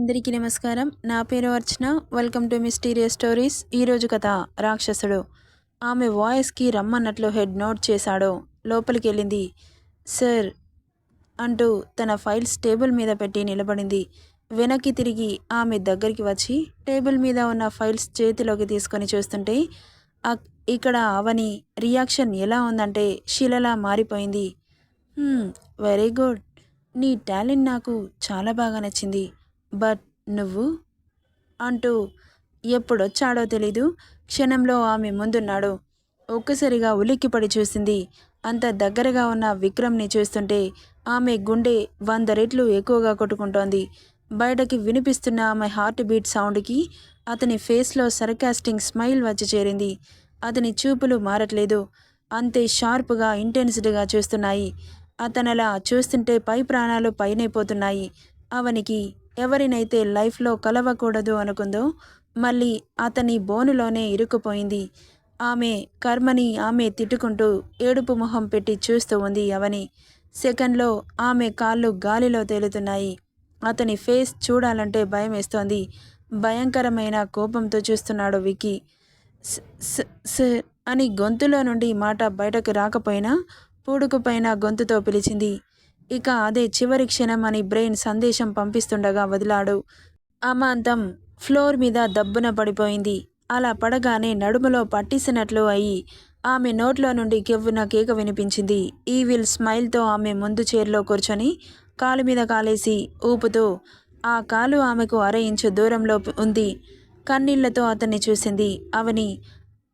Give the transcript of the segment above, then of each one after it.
అందరికీ నమస్కారం. నా పేరు Archana. Welcome to mysterious stories. ఈరోజు కథ రాక్షసుడు. ఆమె వాయిస్కి రమ్మన్నట్లు హెడ్ నోట్ చేశాడు. లోపలికి వెళ్ళింది. సార్ అంటూ తన ఫైల్స్ టేబుల్ మీద పెట్టి నిలబడింది. వెనక్కి తిరిగి ఆమె దగ్గరికి వచ్చి టేబుల్ మీద ఉన్న ఫైల్స్ చేతిలోకి తీసుకొని చూస్తుంటే ఇక్కడ అవని రియాక్షన్ ఎలా ఉందంటే శిలలా మారిపోయింది. Very good. నీ టాలెంట్ నాకు చాలా బాగా నచ్చింది. బట్ నువ్వు? అంటూ ఎప్పుడొచ్చాడో తెలీదు క్షణంలో ఆమె ముందున్నాడు. ఒక్కసారిగా ఉలిక్కిపడి చూసింది. అంత దగ్గరగా ఉన్న విక్రమ్ని చూస్తుంటే ఆమె గుండె వంద రెట్లు ఎక్కువగా కొట్టుకుంటోంది. బయటకి వినిపిస్తున్న ఆమె హార్ట్ బీట్ సౌండ్కి అతని ఫేస్లో సర్కాస్టింగ్ స్మైల్ వచ్చి చేరింది. అతని చూపులు మారట్లేదు. అంతే షార్ప్గా ఇంటెన్సిటీగా చూస్తున్నాయి. అతనలా చూస్తుంటే పై ప్రాణాలు పైనైపోతున్నాయి అవనికి ఎవరినైతే లైఫ్లో కలవకూడదు అనుకుందో మళ్ళీ అతని బోనులోనే ఇరుక్కుపోయింది. ఆమె కర్మని ఆమె తిట్టుకుంటూ ఏడుపు మొహం పెట్టి చూస్తూ ఉంది అవని సెకండ్లో ఆమె కాళ్ళు గాలిలో తేలుతున్నాయి. అతని ఫేస్ చూడాలంటే భయం వేస్తోంది. భయంకరమైన కోపంతో చూస్తున్నాడు వికీ సార్ అని గొంతులో నుండి మాట బయటకు రాకపోయినా పూడుకుపైన గొంతుతో పిలిచింది. ఇక అదే చివరి క్షణం అని బ్రెయిన్ సందేశం పంపిస్తుండగా వదిలాడు. అమాంతం ఫ్లోర్ మీద దబ్బున పడిపోయింది. అలా పడగానే నడుములో పట్టిసినట్లు అయి ఆమె నోట్లో నుండి కెవ్వున కేక వినిపించింది. ఈవిల్ స్మైల్తో ఆమె ముందు చైర్లో కూర్చొని కాలు మీద కాలేసి ఊపుతూ ఆ కాలు ఆమెకు అర ఇంచు దూరంలో ఉంది. కన్నీళ్ళతో అతన్ని చూసింది. అవని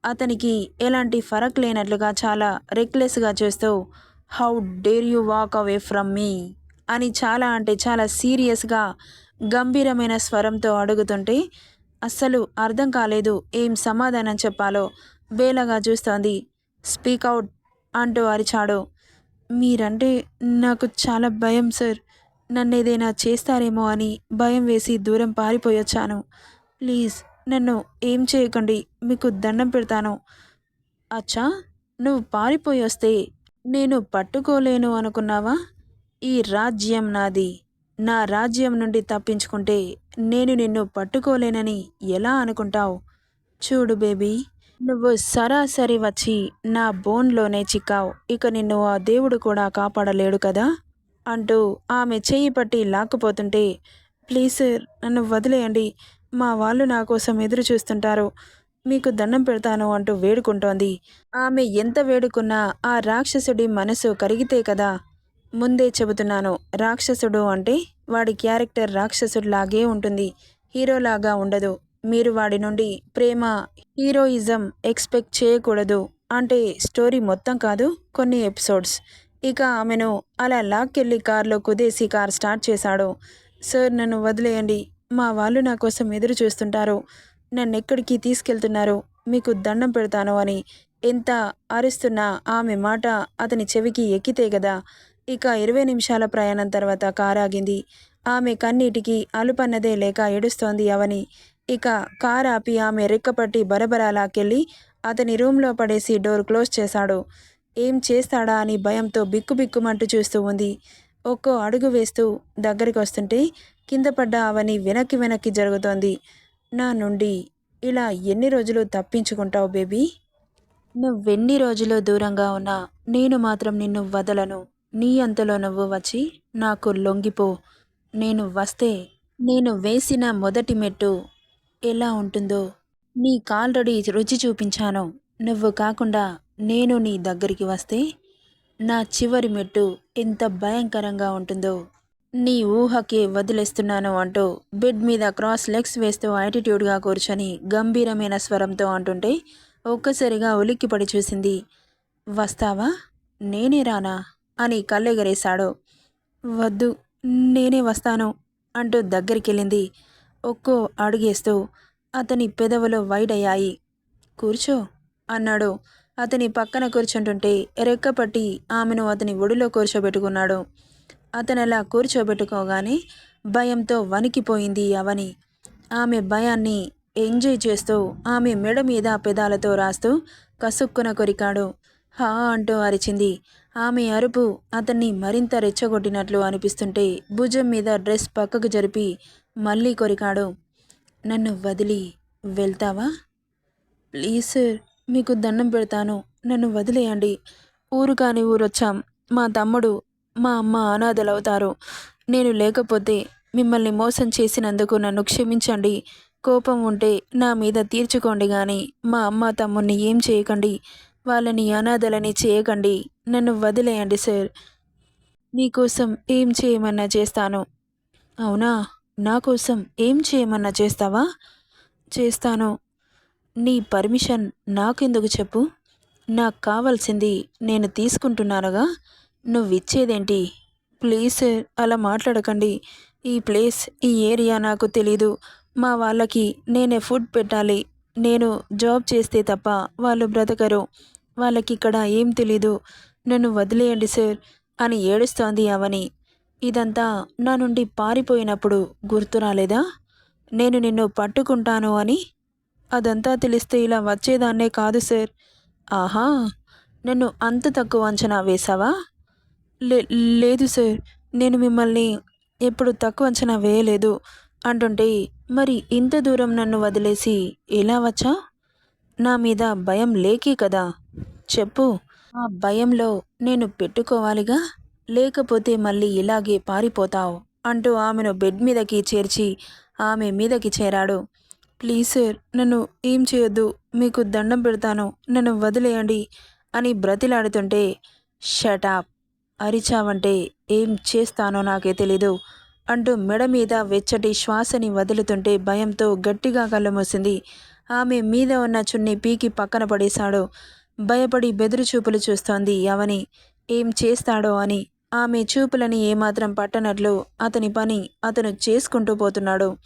అతనికి ఎలాంటి ఫరక్ లేనట్లుగా చాలా రెక్లెస్గా చూస్తూ how dare you walk away from me అని చాలా అంటే చాలా సీరియస్గా గంభీరమైన స్వరంతో అడుగుతుంటే అస్సలు అర్థం కాలేదు ఏం సమాధానం చెప్పాలో వేలగా చూస్తోంది. స్పీక్ అవుట్ అంటూ అరిచాడు. మీరంటే నాకు చాలా భయం సార్. నన్ను ఏదైనా చేస్తారేమో అని భయం వేసి దూరం పారిపోయొచ్చాను. ప్లీజ్ నన్ను ఏం చేయకండి మీకు దండం పెడతాను. అచ్చా నువ్వు పారిపోయి వస్తే నేను పట్టుకోలేను అనుకున్నావా? ఈ రాజ్యం నాది. నా రాజ్యం నుండి తప్పించుకుంటే నేను నిన్ను పట్టుకోలేనని ఎలా అనుకుంటావు? చూడు బేబీ నువ్వు సరాసరి వచ్చి నా బోన్లోనే చిక్కావు. ఇక నిన్ను ఆ దేవుడు కూడా కాపాడలేడు కదా? అంటూ ఆమె చేయి పట్టి లాక్కుపోతుంటే ప్లీజ్ సార్ నన్ను వదిలేయండి. మా వాళ్ళు నా కోసం ఎదురు చూస్తుంటారు మీకు దండం పెడతాను అంటూ వేడుకుంటోంది. ఆమె ఎంత వేడుకున్నా ఆ రాక్షసుడి మనసు కరిగితే కదా? ముందే చెబుతున్నాను రాక్షసుడు అంటే వాడి క్యారెక్టర్ రాక్షసుడిలాగే ఉంటుంది హీరోలాగా ఉండదు. మీరు వాడి నుండి ప్రేమ హీరోయిజం ఎక్స్పెక్ట్ చేయకూడదు అంటే స్టోరీ మొత్తం కాదు కొన్ని ఎపిసోడ్స్. ఇక ఆమెను అలా లాక్కెళ్ళి కారులో కుదేసి కార్ స్టార్ట్ చేశాడు. సార్ నన్ను వదిలేయండి. మా వాళ్ళు నా కోసం ఎదురు చూస్తుంటారు. నన్ను ఎక్కడికి తీసుకెళ్తున్నారు మీకు దండం పెడతాను అని ఎంత అరుస్తున్నా ఆమె మాట అతని చెవికి ఎక్కితే కదా ఇక ఇరవై నిమిషాల ప్రయాణం తర్వాత కారు ఆగింది ఆమె కన్నీటికి అలుపన్నదే లేక ఏడుస్తోంది అవని. ఇక కారు ఆపి ఆమె రెక్కపట్టి బరబరా లాక్కెళ్ళి అతని రూమ్లో పడేసి డోర్ క్లోజ్ చేశాడు. ఏం చేస్తాడా అని భయంతో బిక్కుబిక్కుమంటూ చూస్తూ ఉంది. ఒక్కో అడుగు వేస్తూ దగ్గరికి వస్తుంటే కింద పడ్డ అవని వెనక్కి వెనక్కి జరుగుతోంది. నా నుండి ఇలా ఎన్ని రోజులు తప్పించుకుంటావు బేబీ? నువ్వెన్ని రోజులు దూరంగా ఉన్నా నేను మాత్రం నిన్ను వదలను. నీ అంతలో నువ్వు వచ్చి నాకు లొంగిపో. నేను వస్తే నేను వేసిన మొదటి మెట్టు ఎలా ఉంటుందో. నీకాల్రెడీ రుచి చూపించాను. నువ్వు కాకుండా నేను నీ దగ్గరికి వస్తే నా చివరి మెట్టు ఎంత భయంకరంగా ఉంటుందో. నీ ఊహకే వదిలేస్తున్నాను అంటూ బెడ్ మీద క్రాస్ లెగ్స్ వేస్తూ యాటిట్యూడ్గా కూర్చొని గంభీరమైన స్వరంతో అంటుంటే ఒక్కసారిగా ఉలిక్కిపడి చూసింది. వస్తావా? నేనే రానా? అని కళ్ళెగరేశాడు. వద్దు నేనే వస్తాను అంటూ దగ్గరికెళ్ళింది. ఒక్కో అడుగేస్తూ అతని పెదవులు వైడ్ అయ్యాయి. కూర్చో అన్నాడు. అతని పక్కన కూర్చుంటుంటే రెక్కపట్టి ఆమెను అతని ఒడిలో కూర్చోబెట్టుకున్నాడు. అతను అలా కూర్చోబెట్టుకోగానే భయంతో వణికిపోయింది అవని. ఆమె భయాన్ని ఎంజాయ్ చేస్తూ ఆమె మెడ మీద పెదాలతో రాస్తూ కసుక్కున కొరికాడు. హా అంటూ అరిచింది. ఆమె అరుపు అతన్ని మరింత రెచ్చగొట్టినట్లు అనిపిస్తుంటే భుజం మీద డ్రెస్ పక్కకు జరిపి మళ్ళీ కొరికాడు. నన్ను వదిలి వెళ్తావా? ప్లీజ్ సార్ మీకు దండం పెడతాను. నన్ను వదిలేయండి. ఊరు కాని ఊరొచ్చాం. మా తమ్ముడు మా అమ్మ అనాథలవుతారు. నేను లేకపోతే మిమ్మల్ని మోసం చేసినందుకు నన్ను క్షమించండి. కోపం ఉంటే నా మీద తీర్చుకోండి కానీ మా అమ్మ తమ్ముణ్ణి ఏం చేయకండి? వాళ్ళని అనాథలని చేయకండి. నన్ను వదిలేయండి సార్. నీకోసం ఏం చేయమన్నా చేస్తాను. అవునా? నా కోసం ఏం చేయమన్నా చేస్తావా? చేస్తాను. నీ పర్మిషన్ నాకెందుకు చెప్పు? నాకు కావాల్సింది నేను తీసుకుంటున్నానుగా. నువ్విచ్చేదేంటి? ప్లీజ్ సార్ అలా మాట్లాడకండి. ఈ ప్లేస్ ఈ ఏరియా నాకు తెలీదు. మా వాళ్ళకి నేనే ఫుడ్ పెట్టాలి. నేను జాబ్ చేస్తే తప్ప వాళ్ళు బ్రతకరు. వాళ్ళకి ఇక్కడ ఏం తెలీదు. నన్ను వదిలేయండి సార్ అని ఏడుస్తోంది అవని. ఇదంతా నా నుండి పారిపోయినప్పుడు గుర్తు రాలేదా? నేను నిన్ను పట్టుకుంటాను అని? అదంతా తెలిస్తే ఇలా వచ్చేదాన్నే కాదు సార్. ఆహా నన్ను అంత తక్కువ అంచనా వేశావా? లే లేదు సార్ నేను మిమ్మల్ని ఎప్పుడు తక్కువ అంచనా వేయలేదు. అంటుంటే మరి ఇంత దూరం నన్ను వదిలేసి ఎలా వచ్చా? నా మీద భయం లేకే కదా. చెప్పు ఆ భయంలో నేను పెట్టుకోవాలిగా? లేకపోతే మళ్ళీ ఇలాగే పారిపోతావు అంటూ ఆమెను బెడ్ మీదకి చేర్చి ఆమె మీదకి చేరాడు. ప్లీజ్ సార్ నన్ను ఏం చేయొద్దు మీకు దండం పెడతాను నన్ను వదిలేయండి అని బ్రతిలాడుతుంటే షటాప్ అరిచావంటే ఏం చేస్తానో నాకే తెలీదు అంటూ మెడ మీద వెచ్చటి శ్వాసని వదులుతుంటే భయంతో గట్టిగా కళ్ళు మూసింది. ఆమె మీద ఉన్న చున్ని పీకి పక్కన పడేశాడు. భయపడి బెదురు చూపులు చూస్తోంది అవని ఏం చేస్తాడో అని. ఆమె చూపులని ఏమాత్రం పట్టనట్లు అతని పని అతను చేసుకుంటూ పోతున్నాడు.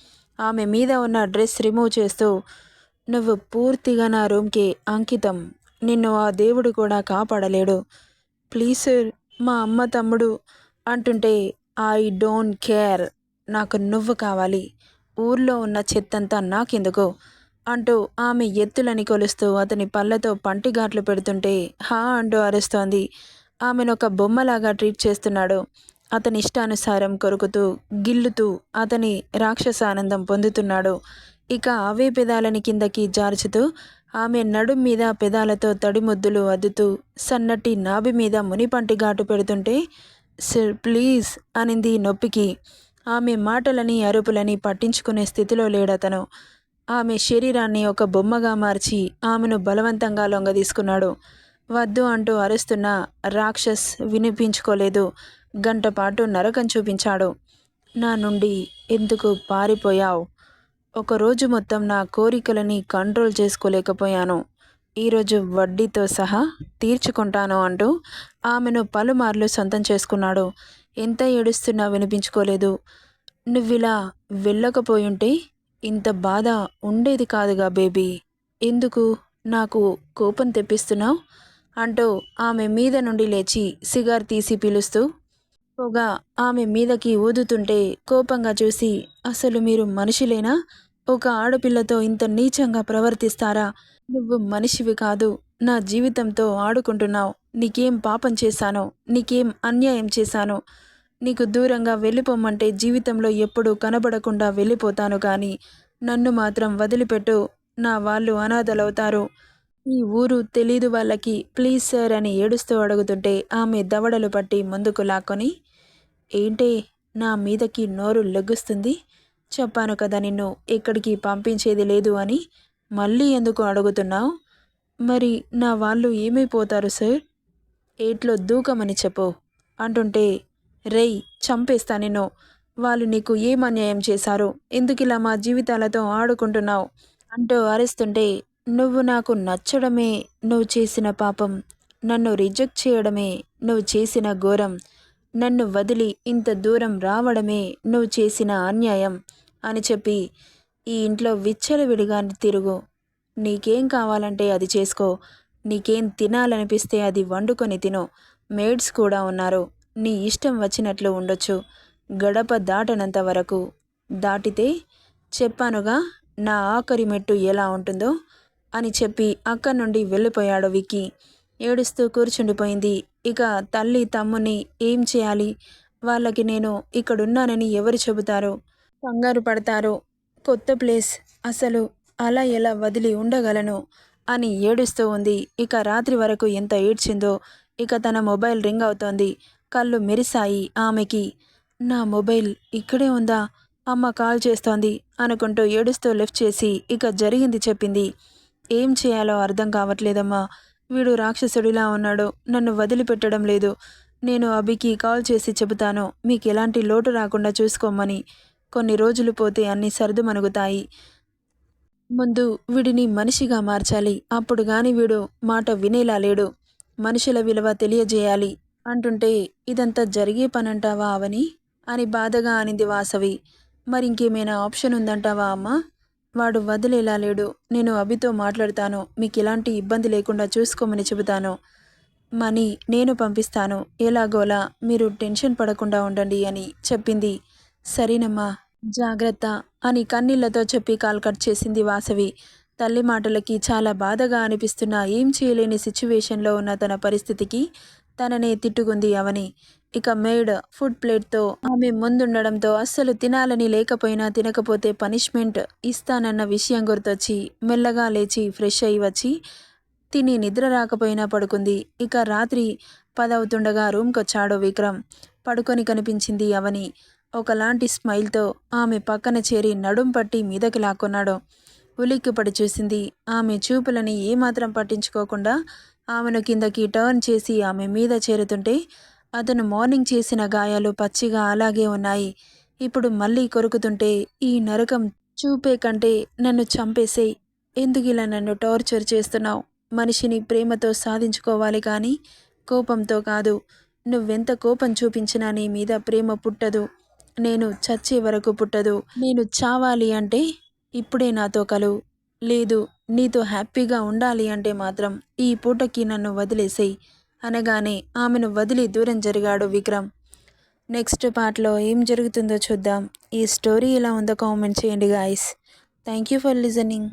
ఆమె మీద ఉన్న డ్రెస్ రిమూవ్ చేస్తూ నువ్వు పూర్తిగా నా రూమ్కి అంకితం. నిన్ను ఆ దేవుడు కూడా కాపాడలేడు. Please sir. మా అమ్మ తమ్ముడు అంటుంటే ఐ డోంట్ కేర్. నాకు నువ్వు కావాలి. ఊర్లో ఉన్న చెత్తంతా నాకెందుకు? అంటూ ఆమె ఎత్తులని కొలుస్తూ అతని పళ్ళతో పంటిఘాట్లు పెడుతుంటే హా అంటూ అరుస్తోంది. ఆమెను ఒక బొమ్మలాగా ట్రీట్ చేస్తున్నాడు. అతని ఇష్టానుసారం కొరుకుతూ గిల్లుతూ అతని రాక్షస ఆనందం పొందుతున్నాడు. ఇక అవే పెదాలని కిందకి జార్చుతూ ఆమె నడుం మీద పెదాలతో తడిముద్దులు అద్దుతూ సన్నటి నాభి మీద మునిపంటి ఘాటు పెడుతుంటే సార్ ప్లీజ్ అనింది నొప్పికి. ఆమె మాటలని అరుపులని పట్టించుకునే స్థితిలో లేడతను. ఆమె శరీరాన్ని ఒక బొమ్మగా మార్చి ఆమెను బలవంతంగా లొంగదీసుకున్నాడు. వద్దు అంటూ అరుస్తున్న రాక్షస్ వినిపించుకోలేదు. గంటపాటు నరకం చూపించాడు. నా నుండి ఎందుకు పారిపోయావు? ఒకరోజు మొత్తం నా కోరికలని కంట్రోల్ చేసుకోలేకపోయాను. ఈరోజు వడ్డీతో సహా తీర్చుకుంటాను అంటూ ఆమెను పలుమార్లు సొంతం చేసుకున్నాడు. ఎంత ఏడుస్తున్నా వినిపించుకోలేదు. నువ్విలా వెళ్ళకపోయుంటే ఇంత బాధ ఉండేది కాదుగా బేబీ. ఎందుకు? నాకు కోపం తెప్పిస్తున్నావు? అంటూ ఆమె మీద నుండి లేచి సిగార్ తీసి పిలుస్తూ పొగ ఆమె మీదకి ఊదుతుంటే కోపంగా చూసి అసలు మీరు మనిషిలేనా? ఒక ఆడపిల్లతో ఇంత నీచంగా ప్రవర్తిస్తారా? నువ్వు మనిషివి కాదు. నా జీవితంతో ఆడుకుంటున్నావు. నీకేం పాపం చేశానో నీకేం అన్యాయం చేశానో? నీకు దూరంగా వెళ్ళిపోమంటే జీవితంలో ఎప్పుడూ కనబడకుండా వెళ్ళిపోతాను కానీ నన్ను మాత్రం వదిలిపెట్టు. నా వాళ్ళు అనాథలవుతారు. ఈ ఊరు తెలీదు వాళ్ళకి. ప్లీజ్ సార్ అని ఏడుస్తూ అడుగుతుంటే ఆమె దవడలు పట్టి ముందుకు లాక్కొని ఏంటే నా మీదకి నోరు లెగ్గుస్తుంది చెప్పాను కదా నిన్ను ఎక్కడికి పంపించేది లేదు అని. మళ్ళీ ఎందుకు అడుగుతున్నావు? మరి నా వాళ్ళు ఏమైపోతారు సార్? ఏట్లో దూకమని చెప్పు. అంటుంటే రేయ్ చంపేస్తా నిన్ను. వాళ్ళు నీకు ఏం అన్యాయం చేశారు? ఎందుకు ఇలా మా జీవితాలతో ఆడుకుంటున్నావు? అంటూ అరుస్తుంటే నువ్వు నాకు నచ్చడమే నువ్వు చేసిన పాపం. నన్ను రిజెక్ట్ చేయడమే నువ్వు చేసిన ఘోరం. నన్ను వదిలి ఇంత దూరం రావడమే నువ్వు చేసిన అన్యాయం అని చెప్పి ఈ ఇంట్లో విచ్చలవిడిగా తిరుగు. నీకేం కావాలంటే అది చేసుకో. నీకేం తినాలనిపిస్తే అది వండుకొని తిను. మేడ్స్ కూడా ఉన్నారు. నీ ఇష్టం వచ్చినట్లు ఉండొచ్చు. గడప దాటనంత వరకు. దాటితే చెప్పానుగా నా ఆఖరి మెట్టు ఎలా ఉంటుందో అని చెప్పి అక్కడి నుండి వెళ్ళిపోయాడు విక్కీ. ఏడుస్తూ కూర్చుండిపోయింది. ఇక తల్లి తమ్ముని ఏం చేయాలి? వాళ్ళకి నేను ఇక్కడున్నానని ఎవరు చెబుతారు? కంగారు పడతారు. కొత్త ప్లేస్. అసలు అలా ఎలా వదిలి ఉండగలను? అని ఏడుస్తూ ఉంది. ఇక రాత్రి వరకు ఎంత ఏడ్చిందో. ఇక తన మొబైల్ రింగ్ అవుతోంది. కళ్ళు మెరిశాయి ఆమెకి. నా మొబైల్ ఇక్కడే ఉందా? అమ్మ కాల్ చేస్తోంది అనుకుంటూ ఏడుస్తూ లిఫ్ట్ చేసి ఇక జరిగింది చెప్పింది. ఏం చేయాలో అర్థం కావట్లేదమ్మా. వీడు రాక్షసుడిలా ఉన్నాడు. నన్ను వదిలిపెట్టడం లేదు. నేను అభికి కాల్ చేసి చెబుతాను. మీకు ఎలాంటి లోటు రాకుండా చూసుకోమని. కొన్ని రోజులు పోతే అన్నీ సర్దుమణుగుతాయి ముందు వీడిని మనిషిగా మార్చాలి. అప్పుడు గాని వీడు మాట వినేలా లేడు. మనుషుల విలువ తెలియజేయాలి. అంటుంటే ఇదంతా జరిగే పనంటావా అవని? అని బాధగా అనింది వాసవి. మరి ఇంకేమైనా ఆప్షన్ ఉందంటావా అమ్మా? వాడు వదిలేలా లేడు. నేను అభితో మాట్లాడతాను. మీకు ఎలాంటి ఇబ్బంది లేకుండా చూసుకోమని చెబుతాను. మనీ నేను పంపిస్తాను. ఎలాగోలా మీరు టెన్షన్ పడకుండా ఉండండి అని చెప్పింది. సరేనమ్మా జాగ్రత్త అని కన్నీళ్ళతో చెప్పి కాల్ కట్ చేసింది వాసవి. తల్లి మాటలకి చాలా బాధగా అనిపిస్తున్న ఏం చేయలేని సిచ్యువేషన్లో ఉన్న తన పరిస్థితికి తననే తిట్టుకుంది అవని. ఇక మేడ్ ఫుడ్ ప్లేట్తో ఆమె ముందుండడంతో అస్సలు తినాలని లేకపోయినా తినకపోతే పనిష్మెంట్ ఇస్తానన్న విషయం గుర్తొచ్చి మెల్లగా లేచి ఫ్రెష్ అయి వచ్చి తిని నిద్ర రాకపోయినా పడుకుంది. ఇక రాత్రి పదవుతుండగా రూమ్కొచ్చాడు విక్రమ్. పడుకొని కనిపించింది అవని. ఒకలాంటి స్మైల్తో ఆమె పక్కన చేరి నడుం పట్టి మీదకి లాక్కున్నాడు. ఉలిక్కిపడి చూసింది ఆమె చూపులని ఏమాత్రం పట్టించుకోకుండా ఆమెను కిందకి టర్న్ చేసి ఆమె మీద చేరుతుంటే అతను మార్నింగ్ చేసిన గాయాలు పచ్చిగా అలాగే ఉన్నాయి. ఇప్పుడు మళ్ళీ కొరుకుతుంటే ఈ నరకం చూపే కంటే నన్ను చంపేసేయ్. ఎందుకు ఇలా నన్ను టార్చర్ చేస్తున్నావు? మనిషిని ప్రేమతో సాధించుకోవాలి కానీ కోపంతో కాదు. నువ్వెంత కోపం చూపించినా నీ మీద ప్రేమ పుట్టదు. నేను చచ్చే వరకు పుట్టదు. నేను చావాలి అంటే ఇప్పుడే నాతో కలు. లేదు నీతో హ్యాపీగా ఉండాలి అంటే మాత్రం ఈ పూటకి నన్ను వదిలేసేయి. అనగానే ఆమెను వదిలి దూరం జరిగాడు విక్రమ్. నెక్స్ట్ పార్ట్లో ఏం జరుగుతుందో చూద్దాం. ఈ స్టోరీ ఇలా ఉందో కామెంట్ చేయండి guys thank you for listening